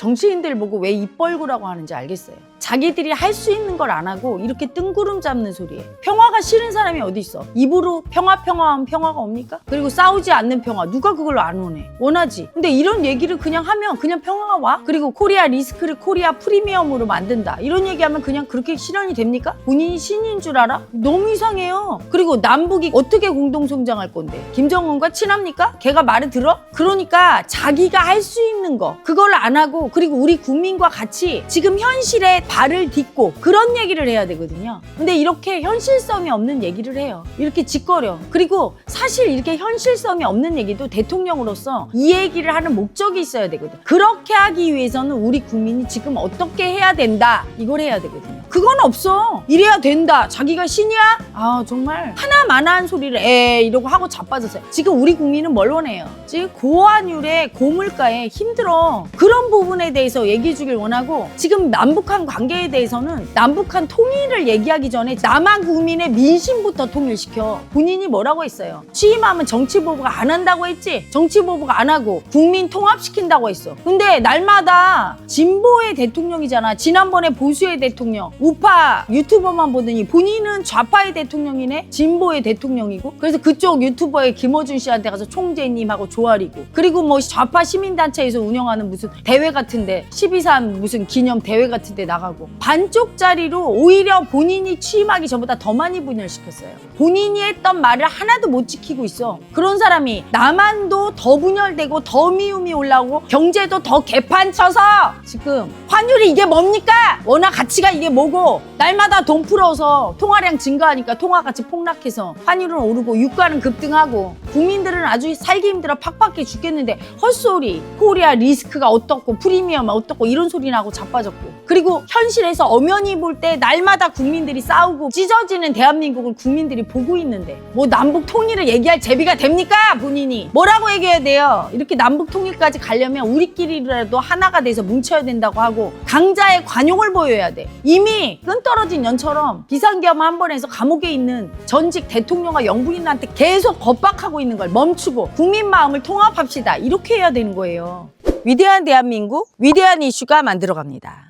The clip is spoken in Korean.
정치인들 보고 왜 입 벌구라고 하는지 알겠어요. 자기들이 할 수 있는 걸 안 하고 이렇게 뜬구름 잡는 소리예요. 평화가 싫은 사람이 어디 있어? 입으로 평화 평화하면 평화가 옵니까? 그리고 싸우지 않는 평화 누가 그걸 안 원해? 원하지. 근데 이런 얘기를 그냥 하면 그냥 평화가 와? 그리고 코리아 리스크를 코리아 프리미엄으로 만든다. 이런 얘기하면 그냥 그렇게 실현이 됩니까? 본인이 신인 줄 알아? 너무 이상해요. 그리고 남북이 어떻게 공동 성장할 건데? 김정은과 친합니까? 걔가 말을 들어? 그러니까 자기가 할 수 있는 거 그걸 안 하고 그리고 우리 국민과 같이 지금 현실에 발을 딛고 그런 얘기를 해야 되거든요. 근데 이렇게 현실성이 없는 얘기를 해요. 이렇게 짓거려. 그리고 사실 이렇게 현실성이 없는 얘기도 대통령으로서 이 얘기를 하는 목적이 있어야 되거든. 그렇게 하기 위해서는 우리 국민이 지금 어떻게 해야 된다. 이걸 해야 되거든요. 그건 없어. 이래야 된다. 자기가 신이야? 아, 정말 하나만한 소리를 에 이러고 하고 자빠졌어요. 지금 우리 국민은 뭘 원해요? 지금 고환율에 고물가에 힘들어. 그런 부분에 대해서 얘기해 주길 원하고 지금 남북한 관계에 대해서는 남북한 통일을 얘기하기 전에 남한 국민의 민심부터 통일시켜. 본인이 뭐라고 했어요? 취임하면 정치보복가 안 한다고 했지? 정치보복 안 하고 국민 통합시킨다고 했어. 근데 날마다 진보의 대통령이잖아. 지난번에 보수의 대통령. 우파 유튜버만 보더니 본인은 좌파의 대통령이네? 진보의 대통령이고. 그래서 그쪽 유튜버의 김어준 씨한테 가서 총재님하고 조아리고. 그리고 뭐 좌파 시민단체에서 운영하는 무슨 대회 같은데 12.3 무슨 기념 대회 같은데 나가고. 반쪽짜리로 오히려 본인이 취임하기 전보다 더 많이 분열시켰어요. 본인이 했던 말을 하나도 못 지키고 있어. 그런 사람이 남한도 더 분열되고 더 미움이 올라오고 경제도 더 개판 쳐서 지금 환율이 이게 뭡니까? 원화 가치가 이게 뭐고 날마다 돈 풀어서 통화량 증가하니까 통화 가치 폭락해서 환율은 오르고 유가는 급등하고 국민들은 아주 살기 힘들어 팍팍해 죽겠는데 헛소리 코리아 리스크가 어떻고 프리미엄 어떻고 이런 소리 나고 자빠졌고. 그리고 현실에서 엄연히 볼 때 날마다 국민들이 싸우고 찢어지는 대한민국을 국민들이 보고 있는데 뭐 남북 통일을 얘기할 제비가 됩니까 본인이? 뭐라고 얘기해야 돼요? 이렇게 남북 통일까지 가려면 우리끼리라도 하나가 돼서 뭉쳐야 된다고 하고 강자의 관용을 보여야 돼. 이미 끈 떨어진 연처럼 비상계엄 한번 해서 감옥에 있는 전직 대통령과 영부인한테 계속 겁박 있는 걸 멈추고 국민 마음을 통합합시다 이렇게 해야 되는 거예요 위대한 대한민국 위대한 이슈가 만들어갑니다.